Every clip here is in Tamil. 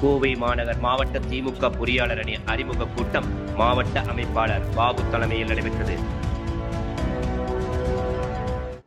கோவை மாநகர் மாவட்ட திமுக பொறியாளர் அணி அறிமுக கூட்டம் மாவட்ட அமைப்பாளர் பாபு தலைமையில் நடைபெற்றது.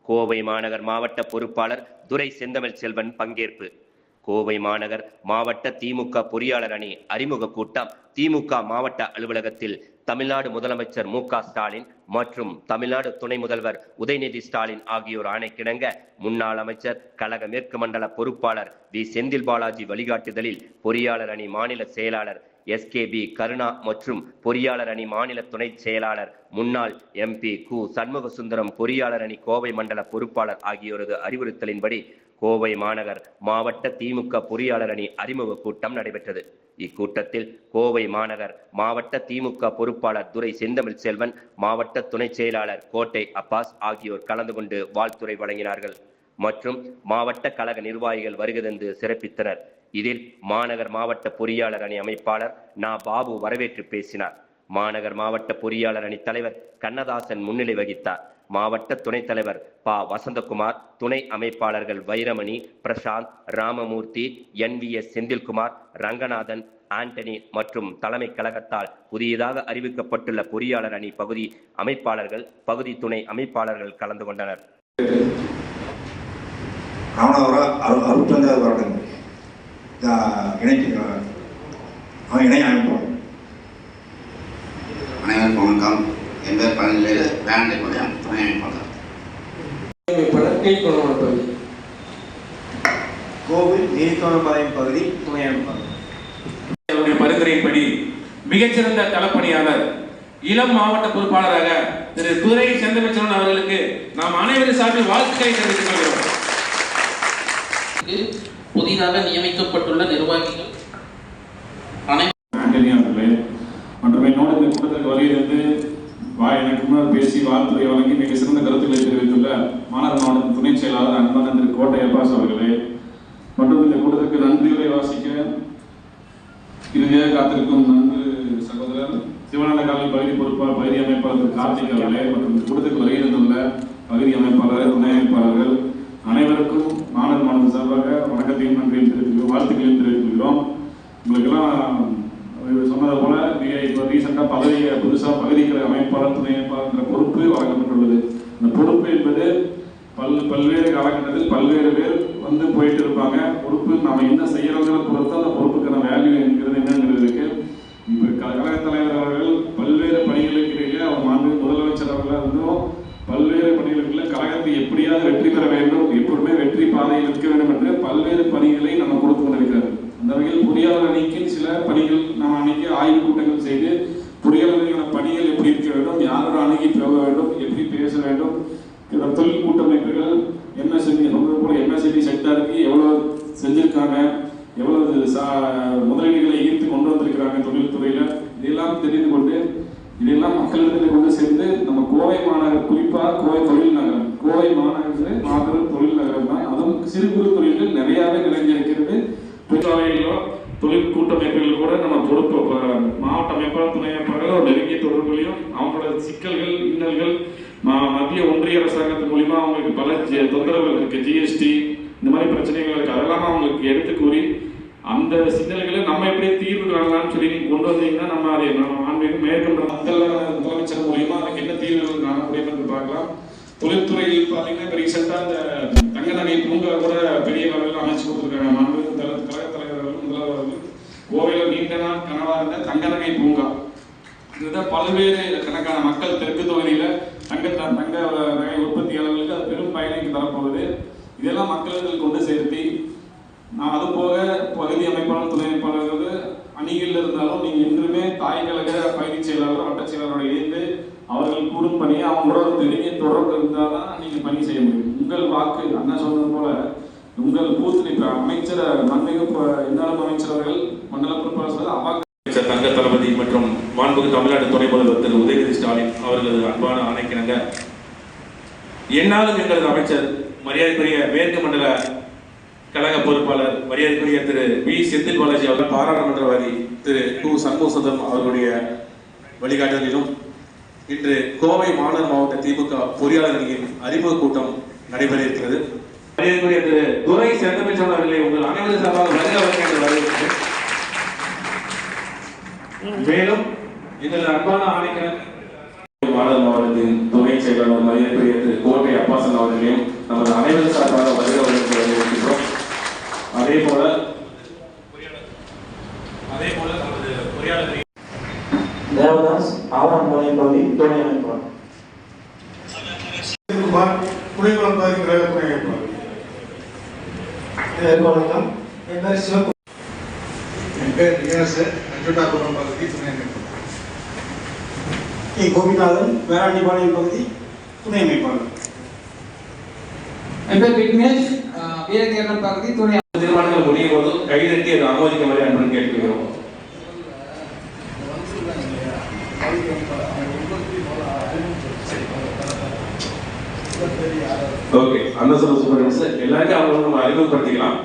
கோவை மாநகர் மாவட்ட பொறுப்பாளர் துரை செந்தமிழ் செல்வன் பங்கேற்பு. கோவை மாநகர் மாவட்ட திமுக பொறியாளர் அணி அறிமுக கூட்டம். திமுக மாவட்ட அலுவலகத்தில் தமிழ்நாடு முதலமைச்சர் மு ஸ்டாலின் மற்றும் தமிழ்நாடு துணை முதல்வர் உதயநிதி ஸ்டாலின் ஆகியோர் ஆணைக்கிணங்க முன்னாள் அமைச்சர் கழக மேற்கு மண்டல பொறுப்பாளர் வி. செந்தில் பாலாஜி வழிகாட்டுதலில் பொறியாளர் அணி மாநில செயலாளர் எஸ்கேபி கருணா மற்றும் பொறியாளர் அணி மாநில துணை செயலாளர் முன்னாள் எம்பி கு. சண்முக சுந்தரம் பொறியாளர் அணி கோவை மண்டல பொறுப்பாளர் ஆகியோரது அறிவுறுத்தலின்படி கோவை மாநகர் மாவட்ட திமுக பொறியாளர் அணி அறிமுக கூட்டம் நடைபெற்றது. இக்கூட்டத்தில் கோவை மாநகர் மாவட்ட திமுக பொறுப்பாளர் துரை செந்தமிழ் செல்வன் மாவட்ட துணை செயலாளர் கோட்டை அப்பாஸ் ஆகியோர் கலந்து கொண்டு வாழ்த்துறை வழங்கினார்கள். மற்றும் மாவட்ட கழக நிர்வாகிகள் வருகை தந்து சிறப்பித்தனர். இதில் மாநகர் மாவட்ட பொறியாளர் அணி அமைப்பாளர் நா. பாபு வரவேற்று பேசினார். மாநகர் மாவட்ட பொறியாளர் அணி தலைவர் கண்ணதாசன் முன்னிலை வகித்தார். மாவட்ட துணைத் தலைவர் ப. வசந்தகுமார் துணை அமைப்பாளர்கள் Vairamani Prasanth Ramamoorthy N. V. S. Senthilkumar Ranganathan Antony மற்றும் தலைமை கழகத்தால் புதியதாக அறிவிக்கப்பட்டுள்ள பொறியாளர் அணி பகுதி அமைப்பாளர்கள் பகுதி துணை அமைப்பாளர்கள் கலந்து கொண்டனர். அனைவருக்கும் வணக்கம் துணை அமைப்பாளர் அமைப்பாளர் கீழ்கொள்ளமான பகுதி. கோவில் நீர்த்தோணப்பாளையம் பகுதி துணை அமைப்பாளர் அவருடைய பரிந்துரையின்படி மிகச்சிறந்த களப்பணியாளர் இளம் மாவட்ட பொறுப்பாளராக திரு. துரை செந்தமிச்சன் அவர்களுக்கு நாம் அனைவரும் சார்பில் வாழ்த்துக்களை தெரிவித்துக் கொள்கிறோம். புதிதாக நியமிக்கப்பட்டுள்ள நிர்வாகிகள் அனைவரும் மற்றும் என்னோடு இந்த கூட்டத்திற்கு வருகிறது வா எனக்கு முன்னால் பேசி வாழ்த்துறை வழங்கி மிக சிறந்த கருத்துக்களை தெரிவித்துள்ள மாநகர மாவட்ட துணை செயலாளர் அன்பான திரு கோட்டை அப்பாஸ் அவர்களே மற்றும் இந்த கூட்டத்திற்கு நன்றியுரை வாசிக்க இறுதியாக காத்திருக்கும் நன்கு சகோதரர் சிவநல காவல் பகுதி பொறுப்பாளர் பகுதி அமைப்பாளர் திரு கார்த்திக் அவர்களே மற்றும் இந்த கூட்டத்திற்கு வருகை தந்துள்ள பகுதி அமைப்பாளர் துணை அமைப்பாளர்கள் அனைவருக்கும் மாநகர மாவட்டம் சார்பாக வணக்கத்தையும் நன்றியும் தெரிவித்துக்கிறோம் வாழ்த்துக்களையும் தெரிவித்துக்கிறோம் உங்களுக்கெல்லாம் சொன்னது போல மிக இப்போ ரீசெண்டாக பதவி புதுசாக பகுதிக்கிற அமைப்பாளர் துணை அமைப்பாளர்ன்ற பொறுப்பு வழங்கப்பட்டுள்ளது. இந்த பொறுப்பு என்பது பல் பல்வேறு காலகட்டத்தில் பல்வேறு பேர் வந்து போயிட்டு இருப்பாங்க பொறுப்பு நம்ம என்ன செய்யறோங்கிற பொறுத்து அந்த பொறுப்புக்கான வேல்யூ என்கிறது என்னங்கிறது இருக்கு. இப்போ கழக தலைவர் அவர்கள் பல்வேறு பணிகளுக்கு இடையே அவர் மாண்பு முதலமைச்சர் அவர்களாக இருந்தும் பல்வேறு பணிகளுக்குள்ள கழகத்தை எப்படியாவது வெற்றி பெற வேண்டும் எப்பொழுதுமே வெற்றி பாதையில் இருக்க வேண்டும் என்று பல்வேறு பணிகளை நம்ம கொடுத்து கொண்டிருக்கிறார் அந்த வகையில் பொறியாளர் அணிக்கு சில பணிகள் நாம் அன்னைக்கு ஆய்வு கூட்டங்கள் செய்து பொறியாளர்களான பணிகள் எப்படி இருக்க வேண்டும் யாரோட அணுகி போக வேண்டும் எப்படி பேச வேண்டும் இந்த தொழில் கூட்டமைப்புகள் எம்எஸ்எம்இ ரொம்ப போல எம்எஸ்எம்இ செக்டருக்கு எவ்வளோ செஞ்சிருக்காங்க எவ்வளவு சா முதலீடுகளை ஈர்த்து கொண்டு வந்திருக்கிறாங்க தொழில்துறையில இதெல்லாம் தெரிந்து கொண்டு இதெல்லாம் மக்களிடத்தில் கொண்டு சேர்ந்து நம்ம கோவை மாநகர் குறிப்பாக கோவை தொழில் நகரம் கோவை மாநகரத்தில் மாபெரும் தொழில் நகரம் தான். அதுவும் சிறு குறு தொழில்கள் நிறையாவே நிறைஞ்சிருக்கிறது. தொழில் கூட்டமைப்புகள் கூட நம்ம பொறுப்பு மாவட்ட அமைப்பாளர் துணை அமைப்பாளர்கள் ஒரு நெருங்கிய தொடர்புலையும் அவங்களோட சிக்கல்கள் இன்னல்கள் மத்திய ஒன்றிய அரசாங்கத்தின் மூலியமா அவங்களுக்கு பல தொந்தரவுகள் இருக்கு. ஜிஎஸ்டி இந்த மாதிரி பிரச்சனைகள் இருக்கு. அதெல்லாம் அவங்களுக்கு எடுத்து கூறி அந்த சிக்கல்களை நம்ம எப்படி தீர்வு காணலாம்னு சொல்லி நீங்க கொண்டு வந்தீங்கன்னா நம்ம அதை நம்ம ஆன்மீகம் மேற்கொண்ட மக்கள் முதலமைச்சர் மூலியமா அதுக்கு என்ன தீர்வுகள் காண முடியும் என்று பார்க்கலாம். தொழில்துறையில் பார்த்தீங்கன்னா இப்போ ரீசெண்டாக இந்த தங்க நகை பூங்கா கூட பெரிய அளவில் அமைச்சு கொடுத்துருக்காங்க மாண்பு தல கழக தலைவர் அவர்கள் முதல்வர் அவர்கள் கோவையில் நீண்ட நாள் கனவாக இருந்த தங்க பூங்கா. இதுதான் பல்வேறு கணக்கான மக்கள் தெற்கு தொகுதியில் தங்க தங்க நகை உற்பத்தியாளர்களுக்கு அது பெரும் பயனைக்கு தரப்போகுது. இதெல்லாம் மக்கள்கள் கொண்டு சேர்த்தி நான் அது போக பகுதி அமைப்பாளர் துணை அமைப்பாளர்கள் அணிகளில் இருந்தாலும் நீங்கள் என்றுமே தாய் கழக பகுதி செயலாளர் வட்ட செயலாளரோட இணைந்து அவர்கள் கூறும் பணியை அவங்களோட ஒரு தொடர்பு இருந்தால் தான் நீங்கள் பணி செய்ய முடியும். உங்கள் வாக்கு அண்ணா சொன்னது போல உங்கள் பூத்தில் இப்போ அமைச்சர் மண்மிகு என்னாலும் அமைச்சர்கள் மண்டல பொறுப்பாளர்கள் அவாக்க அமைச்சர் தங்க தளபதி மற்றும் மாண்புக்கு தமிழ்நாடு துணை முதல்வர் திரு உதயநிதி ஸ்டாலின் அவர்களது அன்பான ஆணைக்கிணங்க என்னாலும் எங்களது அமைச்சர் மரியாதைக்குரிய மேற்கு மண்டல கழக பொறுப்பாளர் மரியாதைக்குரிய திரு வி. செந்தில் பாலாஜி அவர்கள் பாராளுமன்றவாதி திரு கு. சண்முகசுந்தரம் அவர்களுடைய வழிகாட்டுதலிலும் இன்று கோவை மாநகர் மாவட்ட திமுக பொறியாளர்களின் அறிமுக கூட்டம் நடைபெற இருக்கிறது. மரியாதைக்குரிய திரு துரை செந்தமிச்சன் அவர்களை உங்கள் அனைவரும் சார்பாக வருக வருக என்று வரவேற்கிறேன். மேலும் இந்த அன்பான ஆணைக்கிழமை மாநில மாவட்டத்தின் துணை செயலாளர் மரியாதைக்குரிய திரு கோட்டை அப்பாசன் அவர்களையும் நமது அனைவரும் சார்பாக வருகிற வரவேற்கின்றோம். அதே போல அதே போல நமது பொறியாளர் தேவதாஸ் ஆவணமலை பகுதி துணை அமைப்பாளர். குமார் புலிகுளம் பகுதி கழக துணை அமைப்பாளர் வணக்கம். என் பேர் சிவகுமார் என் பேர் அச்சுட்டாபுரம் பகுதி துணை அமைப்பாளர். கே. கோபிநாதன் வேளாண்டிபாளையம் பகுதி துணை அமைப்பாளர். என் பேர் விக்னேஷ். வீரகேரளம் பகுதி துணை தீர்மானங்கள் முடியும் போது கைதட்டி அதை ஆமோதிக்குமாறு அன்புடன் கேட்டுக்கிறோம் ஓகே அந்த சொல்ல சூப்பர் எல்லாருக்கும் அவங்க நம்ம அறிமுகப்படுத்திக்கலாம்.